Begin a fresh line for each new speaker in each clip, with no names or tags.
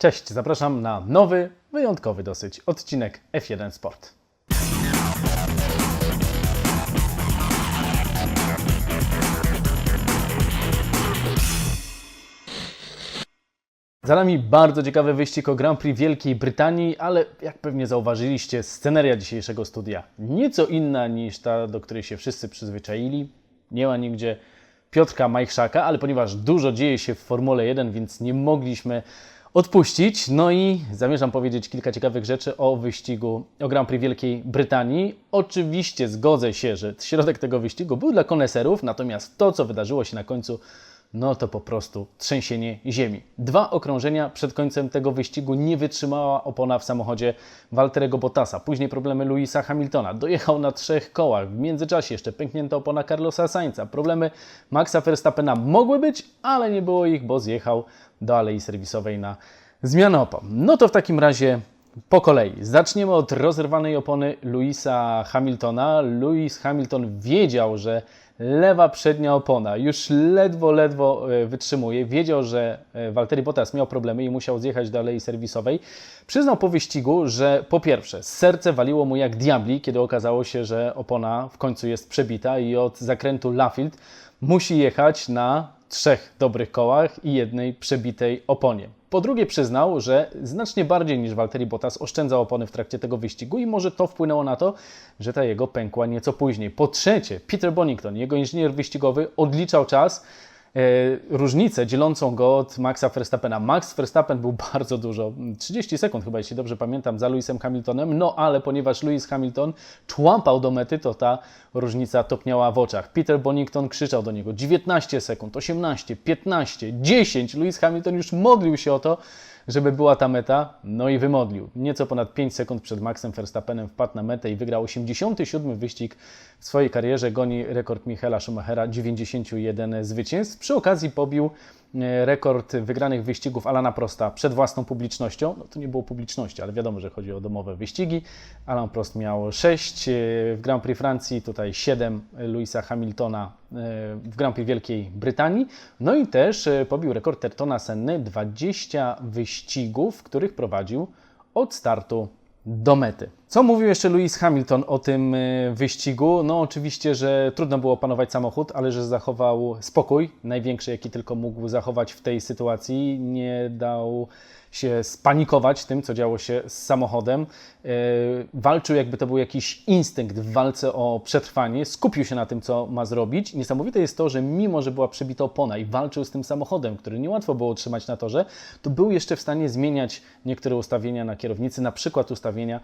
Cześć, zapraszam na nowy, wyjątkowy dosyć odcinek F1 Sport. Za nami bardzo ciekawy wyścig o Grand Prix Wielkiej Brytanii, ale jak pewnie zauważyliście, sceneria dzisiejszego studia nieco inna niż ta, do której się wszyscy przyzwyczaili. Nie ma nigdzie Piotrka Majchrzaka, ale ponieważ dużo dzieje się w Formule 1, więc nie mogliśmy odpuścić. No i zamierzam powiedzieć kilka ciekawych rzeczy o wyścigu o Grand Prix Wielkiej Brytanii. Oczywiście zgodzę się, że środek tego wyścigu był dla koneserów, natomiast to, co wydarzyło się na końcu, no to po prostu trzęsienie ziemi. Dwa okrążenia przed końcem tego wyścigu nie wytrzymała opona w samochodzie Walterego Bottasa. Później problemy Louisa Hamiltona. Dojechał na trzech kołach. W międzyczasie jeszcze pęknięta opona Carlosa Sainza. Problemy Maxa Verstappena mogły być, ale nie było ich, bo zjechał do alei serwisowej na zmianę opon. No to w takim razie po kolei. Zaczniemy od rozerwanej opony Louisa Hamiltona. Louis Hamilton wiedział, że lewa przednia opona już ledwo, ledwo e, wytrzymuje. Wiedział, że e, Valtteri Bottas miał problemy i musiał zjechać do alei serwisowej. Przyznał po wyścigu, że po pierwsze serce waliło mu jak diabli, kiedy okazało się, że opona w końcu jest przebita i od zakrętu Laffield musi jechać na trzech dobrych kołach i jednej przebitej oponie. Po drugie przyznał, że znacznie bardziej niż Valtteri Bottas oszczędzał opony w trakcie tego wyścigu i może to wpłynęło na to, że ta jego pękła nieco później. Po trzecie, Peter Bonington, jego inżynier wyścigowy, odliczał czas, różnicę dzielącą go od Maxa Verstappena. Max Verstappen był bardzo dużo, 30 sekund chyba, jeśli dobrze pamiętam, za Lewisem Hamiltonem, no ale ponieważ Lewis Hamilton człampał do mety, to ta różnica topniała w oczach. Peter Bonington krzyczał do niego 19 sekund, 18, 15, 10. Lewis Hamilton już modlił się o to, żeby była ta meta, no i wymodlił. Nieco ponad 5 sekund przed Maxem Verstappenem wpadł na metę i wygrał 87 wyścig w swojej karierze. Goni rekord Michaela Schumachera 91 zwycięstw. Przy okazji pobił rekord wygranych wyścigów Alana Prosta przed własną publicznością. No to nie było publiczności, ale wiadomo, że chodzi o domowe wyścigi. Alan Prost miał 6 e, w Grand Prix Francji, tutaj 7 Louisa Hamiltona e, w Grand Prix Wielkiej Brytanii. No i też e, pobił rekord Tertona Senny 20 wyścigów, których prowadził od startu do mety. Co mówił jeszcze Lewis Hamilton o tym e, wyścigu? No oczywiście, że trudno było opanować samochód, ale że zachował spokój, największy jaki tylko mógł zachować w tej sytuacji. Nie dał się spanikować tym, co działo się z samochodem. E, Walczył jakby to był jakiś instynkt w walce o przetrwanie. Skupił się na tym, co ma zrobić. Niesamowite jest to, że mimo, że była przebita opona i walczył z tym samochodem, który niełatwo było utrzymać na torze, to był jeszcze w stanie zmieniać niektóre ustawienia na kierownicy, na przykład ustawienia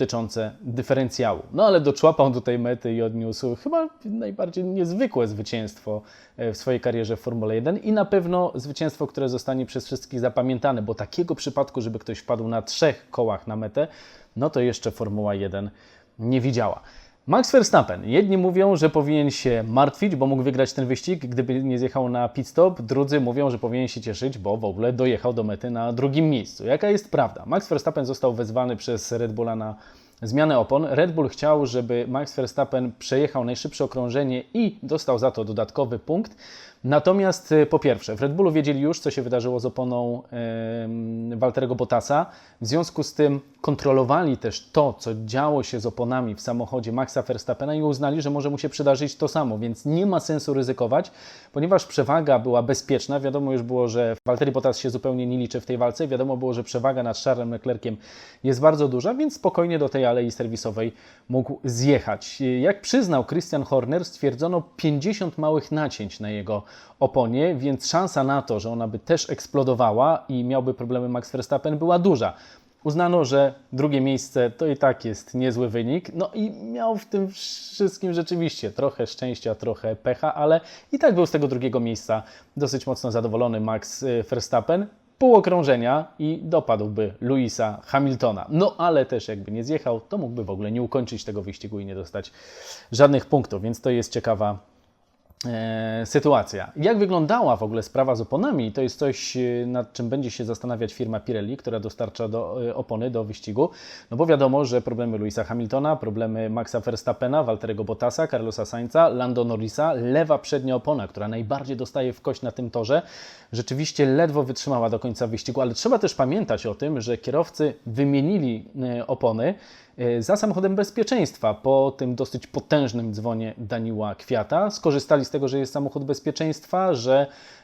dotyczące dyferencjału. No ale doczłapał do tej mety i odniósł chyba najbardziej niezwykłe zwycięstwo e, w swojej karierze w Formule 1 i na pewno zwycięstwo, które zostanie przez wszystkich zapamiętane, bo takiego przypadku, żeby ktoś wpadł na trzech kołach na metę, no to jeszcze Formuła 1 nie widziała. Max Verstappen. Jedni mówią, że powinien się martwić, bo mógł wygrać ten wyścig, gdyby nie zjechał na pit stop. Drudzy mówią, że powinien się cieszyć, bo w ogóle dojechał do mety na drugim miejscu. Jaka jest prawda? Max Verstappen został wezwany przez Red Bulla na zmianę opon. Red Bull chciał, żeby Max Verstappen przejechał najszybsze okrążenie i dostał za to dodatkowy punkt. Natomiast y, po pierwsze, w Red Bullu wiedzieli już, co się wydarzyło z oponą Walterego Bottasa. W związku z tym kontrolowali też to, co działo się z oponami w samochodzie Maxa Verstappena i uznali, że może mu się przydarzyć to samo, więc nie ma sensu ryzykować, ponieważ przewaga była bezpieczna. Wiadomo już było, że Walteri Bottas się zupełnie nie liczy w tej walce. Wiadomo było, że przewaga nad Charlesem Leclerciem jest bardzo duża, więc spokojnie do tej alei serwisowej mógł zjechać. Jak przyznał Christian Horner, stwierdzono 50 małych nacięć na jego oponie, więc szansa na to, że ona by też eksplodowała i miałby problemy Max Verstappen była duża. Uznano, że drugie miejsce to i tak jest niezły wynik. No i miał w tym wszystkim rzeczywiście trochę szczęścia, trochę pecha, ale i tak był z tego drugiego miejsca dosyć mocno zadowolony Max y, Verstappen. Pół okrążenia i dopadłby Louisa Hamiltona. No ale też jakby nie zjechał, to mógłby w ogóle nie ukończyć tego wyścigu i nie dostać żadnych punktów, więc to jest ciekawa sytuacja. Jak wyglądała w ogóle sprawa z oponami? To jest coś, e, nad czym będzie się zastanawiać firma Pirelli, która dostarcza do, e, opony do wyścigu. No bo wiadomo, że problemy Louisa Hamiltona, problemy Maxa Verstappena, Walterego Bottasa, Carlosa Sainza, Lando Norrisa, lewa przednia opona, która najbardziej dostaje w kość na tym torze, rzeczywiście ledwo wytrzymała do końca wyścigu, ale trzeba też pamiętać o tym, że kierowcy wymienili e, opony e, za samochodem bezpieczeństwa po tym dosyć potężnym dzwonie Daniła Kwiata. Skorzystali z tego, że jest samochód bezpieczeństwa, że e,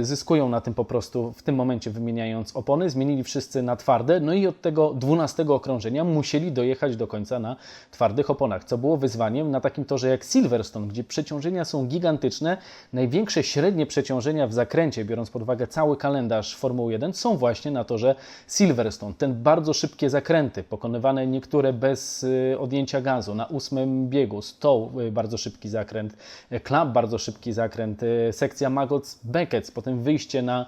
zyskują na tym po prostu w tym momencie wymieniając opony. Zmienili wszyscy na twarde, no i od tego 12 okrążenia musieli dojechać do końca na twardych oponach, co było wyzwaniem na takim torze jak Silverstone, gdzie przeciążenia są gigantyczne. Największe średnie przeciążenia w zakręcie, biorąc pod uwagę cały kalendarz Formuły 1, są właśnie na torze Silverstone. Ten bardzo szybkie zakręty, pokonywane niektóre bez y, odjęcia gazu, na ósmym biegu, Stow, y, bardzo szybki zakręt, Club, bardzo szybki zakręt, sekcja Magots Beckett, potem wyjście na,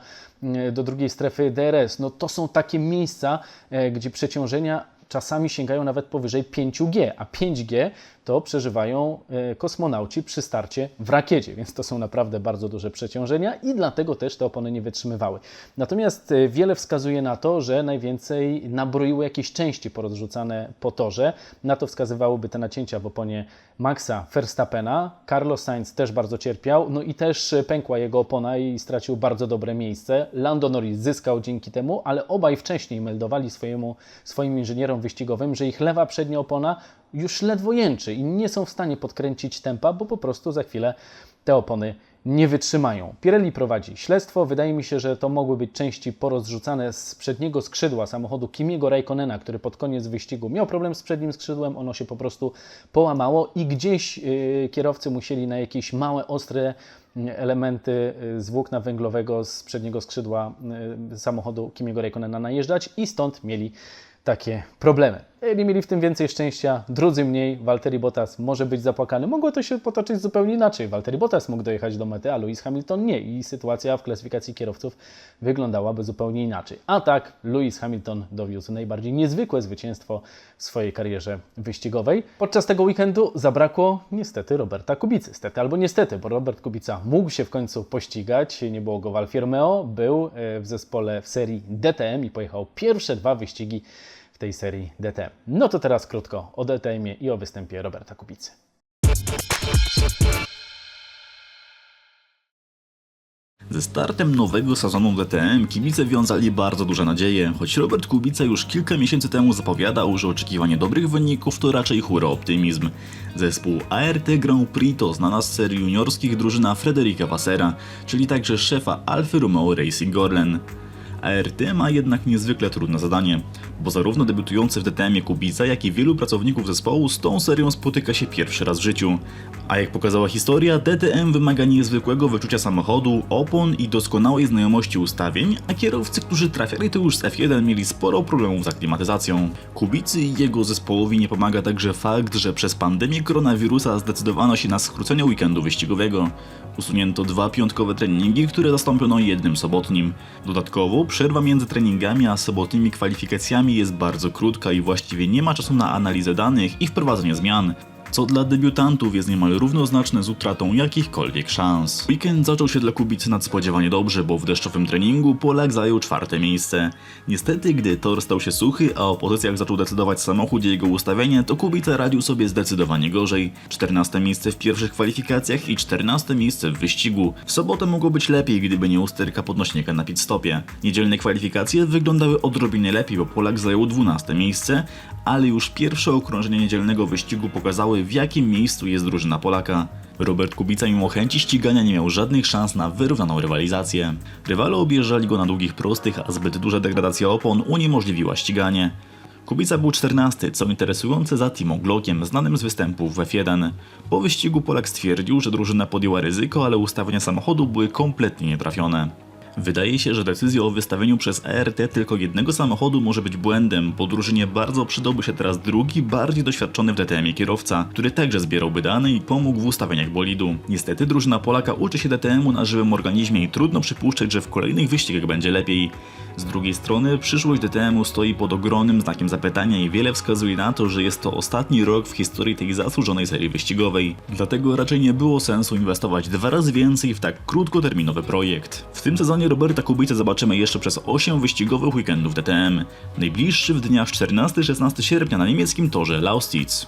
y, do drugiej strefy DRS. No to są takie miejsca, y, gdzie przeciążenia czasami sięgają nawet powyżej 5G, a 5G to przeżywają e, kosmonauci przy starcie w rakiecie, więc to są naprawdę bardzo duże przeciążenia i dlatego też te opony nie wytrzymywały. Natomiast e, wiele wskazuje na to, że najwięcej nabroiły jakieś części porozrzucane po torze. Na to wskazywałyby te nacięcia w oponie Maxa Verstappena. Carlos Sainz też bardzo cierpiał, no i też pękła jego opona i stracił bardzo dobre miejsce. Lando Norris zyskał dzięki temu, ale obaj wcześniej meldowali swojemu, swoim inżynierom wyścigowym, że ich lewa przednia opona już ledwo jęczy i nie są w stanie podkręcić tempa, bo po prostu za chwilę te opony nie wytrzymają. Pirelli prowadzi śledztwo. Wydaje mi się, że to mogły być części porozrzucane z przedniego skrzydła samochodu Kimiego Raikkonena, który pod koniec wyścigu miał problem z przednim skrzydłem, ono się po prostu połamało i gdzieś yy, kierowcy musieli na jakieś małe, ostre elementy y, z włókna węglowego z przedniego skrzydła y, samochodu Kimiego Raikkonena najeżdżać i stąd mieli takie problemy. Jedni mieli w tym więcej szczęścia, drudzy mniej. Valtteri Bottas może być zapłakany. Mogło to się potoczyć zupełnie inaczej. Valtteri Bottas mógł dojechać do mety, a Lewis Hamilton nie. I sytuacja w klasyfikacji kierowców wyglądałaby zupełnie inaczej. A tak, Lewis Hamilton dowiózł najbardziej niezwykłe zwycięstwo w swojej karierze wyścigowej. Podczas tego weekendu zabrakło niestety Roberta Kubicy. Stety albo niestety, bo Robert Kubica mógł się w końcu pościgać. Nie było go w Alfie Romeo. Był e, w zespole w serii DTM i pojechał pierwsze dwa wyścigi tej serii DTM. No to teraz krótko o DTM-ie i o występie Roberta Kubicy.
Ze startem nowego sezonu DTM kibice wiązali bardzo duże nadzieje, choć Robert Kubica już kilka miesięcy temu zapowiadał, że oczekiwanie dobrych wyników to raczej hura optymizm. Zespół ART Grand Prix to znana z serii juniorskich drużyna Frederika Wassera, czyli także szefa Alfa Romeo Racing Orlen. ART ma jednak niezwykle trudne zadanie, bo zarówno debiutujący w DTM Kubica, jak i wielu pracowników zespołu z tą serią spotyka się pierwszy raz w życiu. A jak pokazała historia, DTM wymaga niezwykłego wyczucia samochodu, opon i doskonałej znajomości ustawień, a kierowcy, którzy trafiali tu już z F1 mieli sporo problemów z aklimatyzacją. Kubicy i jego zespołowi nie pomaga także fakt, że przez pandemię koronawirusa zdecydowano się na skrócenie weekendu wyścigowego. Usunięto dwa piątkowe treningi, które zastąpiono jednym sobotnim. Dodatkowo przerwa między treningami a sobotnimi kwalifikacjami jest bardzo krótka i właściwie nie ma czasu na analizę danych i wprowadzenie zmian co dla debiutantów jest niemal równoznaczne z utratą jakichkolwiek szans. Weekend zaczął się dla Kubicy nadspodziewanie dobrze, bo w deszczowym treningu Polak zajął czwarte miejsce. Niestety, gdy tor stał się suchy, a o pozycjach zaczął decydować samochód i jego ustawienie, to Kubica radził sobie zdecydowanie gorzej. 14 miejsce w pierwszych kwalifikacjach i 14 miejsce w wyścigu. W sobotę mogło być lepiej, gdyby nie usterka podnośnika na pit stopie. Niedzielne kwalifikacje wyglądały odrobinę lepiej, bo Polak zajął 12 miejsce, ale już pierwsze okrążenie niedzielnego wyścigu pokazały w jakim miejscu jest drużyna Polaka. Robert Kubica mimo chęci ścigania nie miał żadnych szans na wyrównaną rywalizację. Rywale objeżdżali go na długich prostych, a zbyt duża degradacja opon uniemożliwiła ściganie. Kubica był 14, co interesujące za Timo Glockiem, znanym z występów w F1. Po wyścigu Polak stwierdził, że drużyna podjęła ryzyko, ale ustawienia samochodu były kompletnie nietrafione. Wydaje się, że decyzja o wystawieniu przez ERT tylko jednego samochodu może być błędem, bo drużynie bardzo przydałby się teraz drugi, bardziej doświadczony w DTM-ie kierowca, który także zbierałby dane i pomógł w ustawieniach bolidu. Niestety drużyna Polaka uczy się DTM-u na żywym organizmie i trudno przypuszczać, że w kolejnych wyścigach będzie lepiej. Z drugiej strony przyszłość DTM-u stoi pod ogromnym znakiem zapytania i wiele wskazuje na to, że jest to ostatni rok w historii tej zasłużonej serii wyścigowej. Dlatego raczej nie było sensu inwestować dwa razy więcej w tak krótkoterminowy projekt. W tym sezonie Roberta Kubica zobaczymy jeszcze przez 8 wyścigowych weekendów DTM. Najbliższy w dniach 14-16 sierpnia na niemieckim torze Lausitz.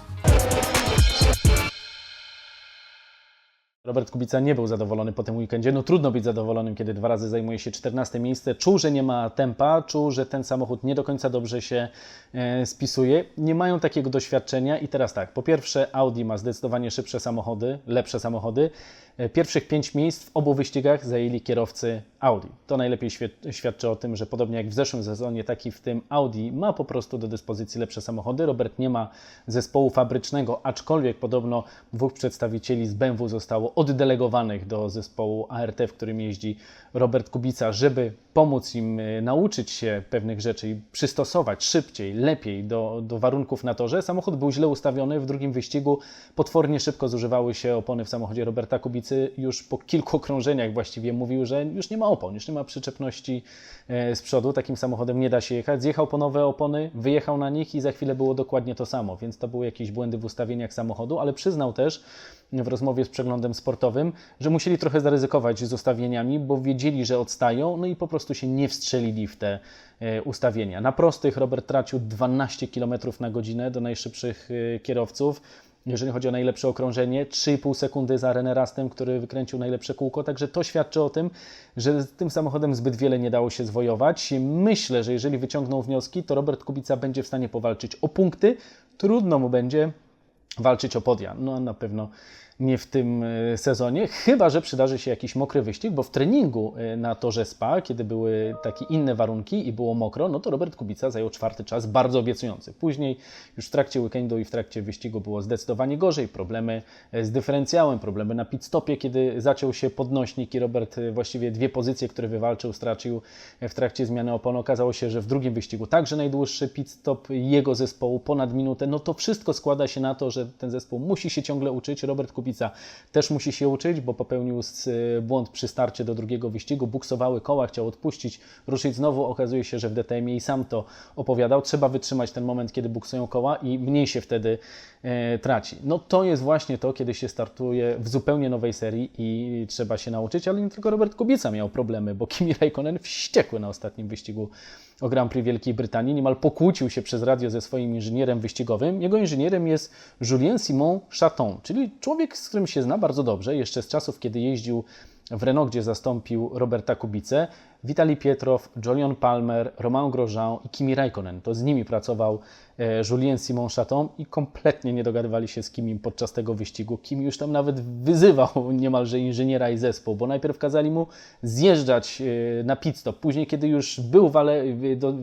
Robert Kubica nie był zadowolony po tym weekendzie. No trudno być zadowolonym, kiedy dwa razy zajmuje się 14 miejsce. Czuł, że nie ma tempa, czuł, że ten samochód nie do końca dobrze się e, spisuje. Nie mają takiego doświadczenia i teraz tak, po pierwsze Audi ma zdecydowanie szybsze samochody, lepsze samochody. E, Pierwszych pięć miejsc w obu wyścigach zajęli kierowcy Audi. To najlepiej świadczy o tym, że podobnie jak w zeszłym sezonie, tak i w tym Audi ma po prostu do dyspozycji lepsze samochody. Robert nie ma zespołu fabrycznego, aczkolwiek podobno dwóch przedstawicieli z BMW zostało oddelegowanych do zespołu ART, w którym jeździ Robert Kubica, żeby pomóc im e, nauczyć się pewnych rzeczy i przystosować szybciej, lepiej do, do warunków na torze. Samochód był źle ustawiony. W drugim wyścigu potwornie szybko zużywały się opony w samochodzie Roberta Kubicy. Już po kilku okrążeniach właściwie mówił, że już nie ma opon, już nie ma przyczepności e, z przodu. Takim samochodem nie da się jechać. Zjechał po nowe opony, wyjechał na nich i za chwilę było dokładnie to samo, więc to były jakieś błędy w ustawieniach samochodu, ale przyznał też w rozmowie z przeglądem sportowym, że musieli trochę zaryzykować z ustawieniami, bo wiedzieli, że odstają, no i po prostu się nie wstrzelili w te e, ustawienia. Na prostych Robert tracił 12 km na godzinę do najszybszych e, kierowców. Jeżeli chodzi o najlepsze okrążenie, 3,5 sekundy za René Rastem, który wykręcił najlepsze kółko. Także to świadczy o tym, że z tym samochodem zbyt wiele nie dało się zwojować. Myślę, że jeżeli wyciągną wnioski, to Robert Kubica będzie w stanie powalczyć o punkty. Trudno mu będzie walczyć o podia. No a na pewno nie w tym e, sezonie, chyba że przydarzy się jakiś mokry wyścig, bo w treningu e, na torze Spa, kiedy były takie inne warunki i było mokro, no to Robert Kubica zajął czwarty czas, bardzo obiecujący. Później już w trakcie weekendu i w trakcie wyścigu było zdecydowanie gorzej, problemy e, z dyferencjałem, problemy na pit stopie, kiedy zaciął się podnośnik i Robert właściwie dwie pozycje, które wywalczył, stracił w trakcie zmiany opon. Okazało się, że w drugim wyścigu także najdłuższy pit stop jego zespołu, ponad minutę. No to wszystko składa się na to, że ten zespół musi się ciągle uczyć. Robert Kubica też musi się uczyć, bo popełnił s- błąd przy starcie do drugiego wyścigu. Buksowały koła, chciał odpuścić, ruszyć znowu. Okazuje się, że w DTM-ie i sam to opowiadał. Trzeba wytrzymać ten moment, kiedy buksują koła i mniej się wtedy e, traci. No to jest właśnie to, kiedy się startuje w zupełnie nowej serii i trzeba się nauczyć, ale nie tylko Robert Kubica miał problemy, bo Kimi Raikkonen wściekły na ostatnim wyścigu o Grand Prix Wielkiej Brytanii, niemal pokłócił się przez radio ze swoim inżynierem wyścigowym. Jego inżynierem jest Julien Simon Chaton, czyli człowiek, z którym się zna bardzo dobrze, jeszcze z czasów, kiedy jeździł w Renault, gdzie zastąpił Roberta Kubicę. Witali Pietrow, Julian Palmer, Romain Grosjean i Kimi Raikkonen. To z nimi pracował e, Julien Simon Chaton i kompletnie nie dogadywali się z Kimim podczas tego wyścigu. Kimi już tam nawet wyzywał niemalże inżyniera i zespół, bo najpierw kazali mu zjeżdżać e, na pit stop. Później, kiedy już był ale, do,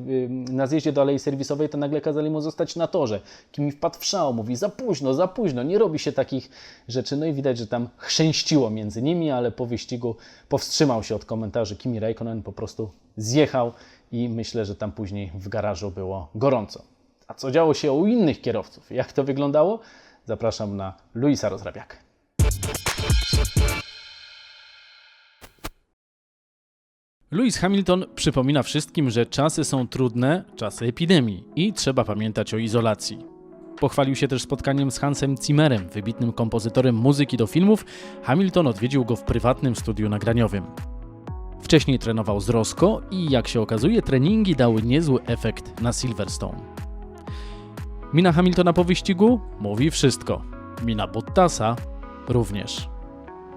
na zjeździe do alei serwisowej, to nagle kazali mu zostać na torze. Kimi wpadł w szał, mówi za późno, za późno, nie robi się takich rzeczy. No i widać, że tam chrzęściło między nimi, ale po wyścigu powstrzymał się od komentarzy. Kimi Raikkonen po prostu zjechał i myślę, że tam później w garażu było gorąco. A co działo się u innych kierowców? Jak to wyglądało? Zapraszam na Luisa Rozrabiakę. Lewis Hamilton przypomina wszystkim, że czasy są trudne, czasy epidemii i trzeba pamiętać o izolacji. Pochwalił się też spotkaniem z Hansem Zimmerem, wybitnym kompozytorem muzyki do filmów. Hamilton odwiedził go w prywatnym studiu nagraniowym. Wcześniej trenował z Rosco i jak się okazuje, treningi dały niezły efekt na Silverstone. Mina Hamiltona po wyścigu mówi wszystko. Mina Bottasa również.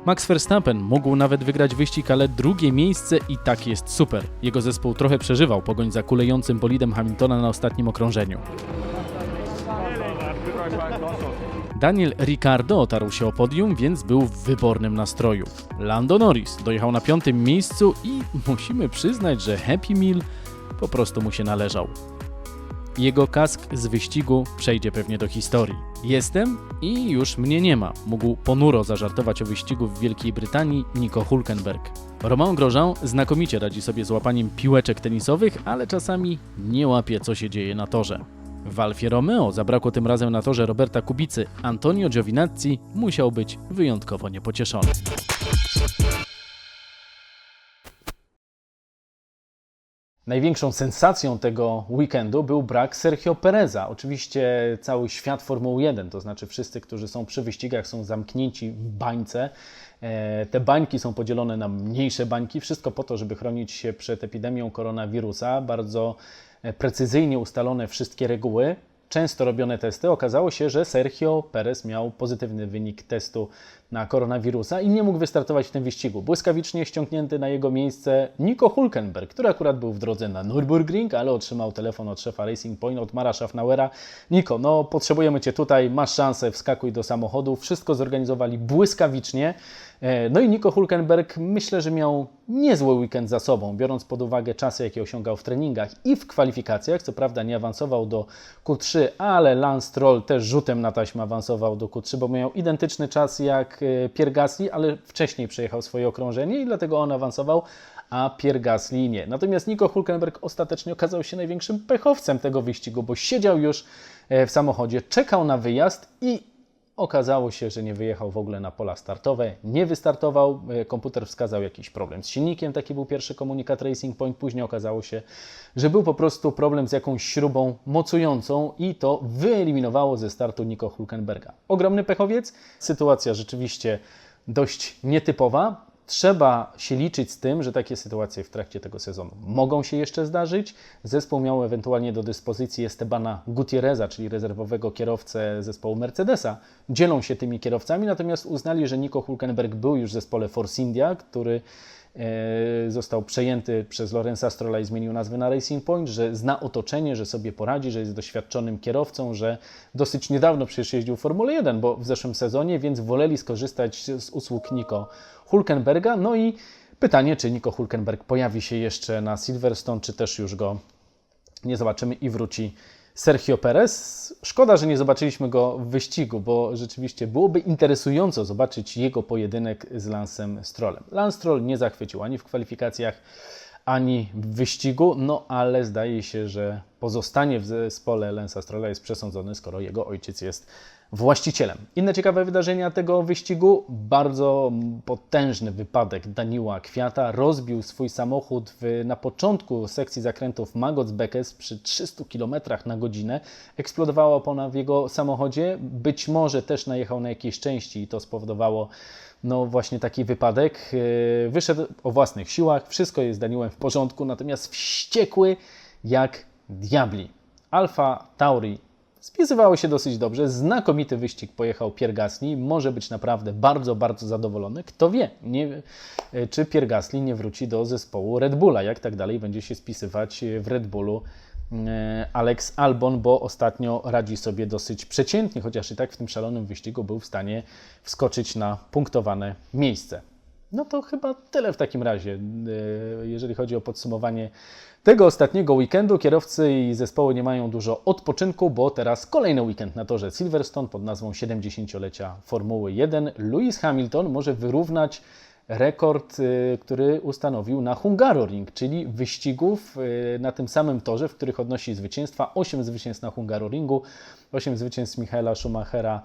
Max Verstappen mógł nawet wygrać wyścig, ale drugie miejsce i tak jest super. Jego zespół trochę przeżywał pogoń za kulejącym bolidem Hamiltona na ostatnim okrążeniu. Daniel Ricciardo otarł się o podium, więc był w wybornym nastroju. Lando Norris dojechał na piątym miejscu i musimy przyznać, że Happy Meal po prostu mu się należał. Jego kask z wyścigu przejdzie pewnie do historii. Jestem i już mnie nie ma, mógł ponuro zażartować o wyścigu w Wielkiej Brytanii Nico Hulkenberg. Romain Grosjean znakomicie radzi sobie z łapaniem piłeczek tenisowych, ale czasami nie łapie co się dzieje na torze. W Alfie Romeo zabrakło tym razem na torze Roberta Kubicy. Antonio Giovinazzi musiał być wyjątkowo niepocieszony. Największą sensacją tego weekendu był brak Sergio Pereza. Oczywiście cały świat Formuły 1, to znaczy wszyscy, którzy są przy wyścigach, są zamknięci w bańce. E, Te bańki są podzielone na mniejsze bańki, wszystko po to, żeby chronić się przed epidemią koronawirusa. Bardzo precyzyjnie ustalone wszystkie reguły. Często robione testy. Okazało się, że Sergio Perez miał pozytywny wynik testu na koronawirusa i nie mógł wystartować w tym wyścigu. Błyskawicznie ściągnięty na jego miejsce Nico Hulkenberg, który akurat był w drodze na Nürburgring, ale otrzymał telefon od szefa Racing Point, od Mara Schaffnauera. Nico, no potrzebujemy Cię tutaj, masz szansę, wskakuj do samochodu. Wszystko zorganizowali błyskawicznie. E, No i Nico Hulkenberg myślę, że miał niezły weekend za sobą, biorąc pod uwagę czasy, jakie osiągał w treningach i w kwalifikacjach. Co prawda nie awansował do Q3, ale Lance Stroll też rzutem na taśmę awansował do Q3, bo miał identyczny czas jak e, Pierre Gasly, ale wcześniej przejechał swoje okrążenie i dlatego on awansował, a Pierre nie. Natomiast Nico Hulkenberg ostatecznie okazał się największym pechowcem tego wyścigu, bo siedział już e, w samochodzie, czekał na wyjazd i Okazało się, że nie wyjechał w ogóle na pola startowe, nie wystartował. E, Komputer wskazał jakiś problem z silnikiem, taki był pierwszy komunikat Racing Point. Później okazało się, że był po prostu problem z jakąś śrubą mocującą i to wyeliminowało ze startu Nico Hulkenberga. Ogromny pechowiec, sytuacja rzeczywiście dość nietypowa. Trzeba się liczyć z tym, że takie sytuacje w trakcie tego sezonu mogą się jeszcze zdarzyć. Zespół miał ewentualnie do dyspozycji Estebana Gutierreza, czyli rezerwowego kierowcę zespołu Mercedesa. Dzielą się tymi kierowcami, natomiast uznali, że Nico Hulkenberg był już w zespole Force India, który e, został przejęty przez Lorenza Strolla i zmienił nazwę na Racing Point, że zna otoczenie, że sobie poradzi, że jest doświadczonym kierowcą, że dosyć niedawno przecież jeździł Formule 1, bo w zeszłym sezonie, więc woleli skorzystać z usług Nico Hulkenberga. No i pytanie, czy Nico Hulkenberg pojawi się jeszcze na Silverstone, czy też już go nie zobaczymy i wróci Sergio Perez. Szkoda, że nie zobaczyliśmy go w wyścigu, bo rzeczywiście byłoby interesująco zobaczyć jego pojedynek z Lancem Strollem. Lance Stroll nie zachwycił ani w kwalifikacjach, ani w wyścigu, no ale zdaje się, że pozostanie w zespole Lensa Strolla jest przesądzony, skoro jego ojciec jest właścicielem. Inne ciekawe wydarzenia tego wyścigu, bardzo potężny wypadek Daniła Kwiata, rozbił swój samochód w, na początku sekcji zakrętów Magoc Bekes przy 300 km na godzinę. Eksplodowała opona w jego samochodzie, być może też najechał na jakiejś części i to spowodowało no właśnie taki wypadek. Yy, Wyszedł o własnych siłach, wszystko jest z Daniłem w porządku, natomiast wściekły jak diabli. Alfa Tauri spisywało się dosyć dobrze, znakomity wyścig pojechał Pierre Gasly, może być naprawdę bardzo, bardzo zadowolony. Kto wie, nie, yy, czy Pierre Gasly nie wróci do zespołu Red Bulla, jak tak dalej będzie się spisywać w Red Bullu e, Alex Albon, bo ostatnio radzi sobie dosyć przeciętnie, chociaż i tak w tym szalonym wyścigu był w stanie wskoczyć na punktowane miejsce. No to chyba tyle w takim razie, e, jeżeli chodzi o podsumowanie tego ostatniego weekendu. Kierowcy i zespoły nie mają dużo odpoczynku, bo teraz kolejny weekend na torze Silverstone pod nazwą 70-lecia Formuły 1. Lewis Hamilton może wyrównać rekord, y, który ustanowił na Hungaroring, czyli wyścigów y, na tym samym torze, w których odnosi zwycięstwa. 8 zwycięstw na Hungaroringu, 8 zwycięstw Michaela Schumachera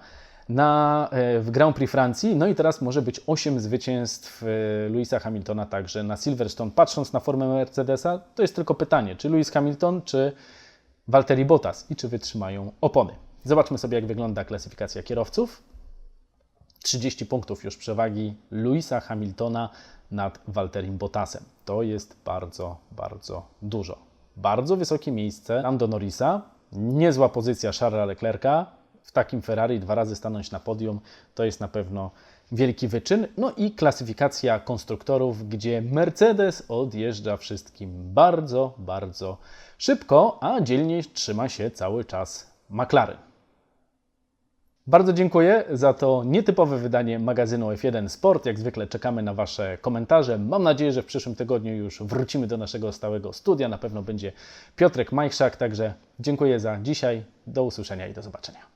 na, e, w Grand Prix Francji. No i teraz może być 8 zwycięstw e, Louisa Hamiltona także na Silverstone. Patrząc na formę Mercedesa, to jest tylko pytanie, czy Lewis Hamilton, czy Valtteri Bottas i czy wytrzymają opony. Zobaczmy sobie, jak wygląda klasyfikacja kierowców. 30 punktów już przewagi Louisa Hamiltona nad Valtterim Bottasem. To jest bardzo, bardzo dużo. Bardzo wysokie miejsce Lando Norrisa, niezła pozycja Charlesa Leclerca. W takim Ferrari dwa razy stanąć na podium to jest na pewno wielki wyczyn. No i klasyfikacja konstruktorów, gdzie Mercedes odjeżdża wszystkim bardzo, bardzo szybko, a dzielnie trzyma się cały czas McLaren. Bardzo dziękuję za to nietypowe wydanie magazynu F1 Sport. Jak zwykle czekamy na Wasze komentarze. Mam nadzieję, że w przyszłym tygodniu już wrócimy do naszego stałego studia. Na pewno będzie Piotrek Majchrzak, także dziękuję za dzisiaj. Do usłyszenia i do zobaczenia.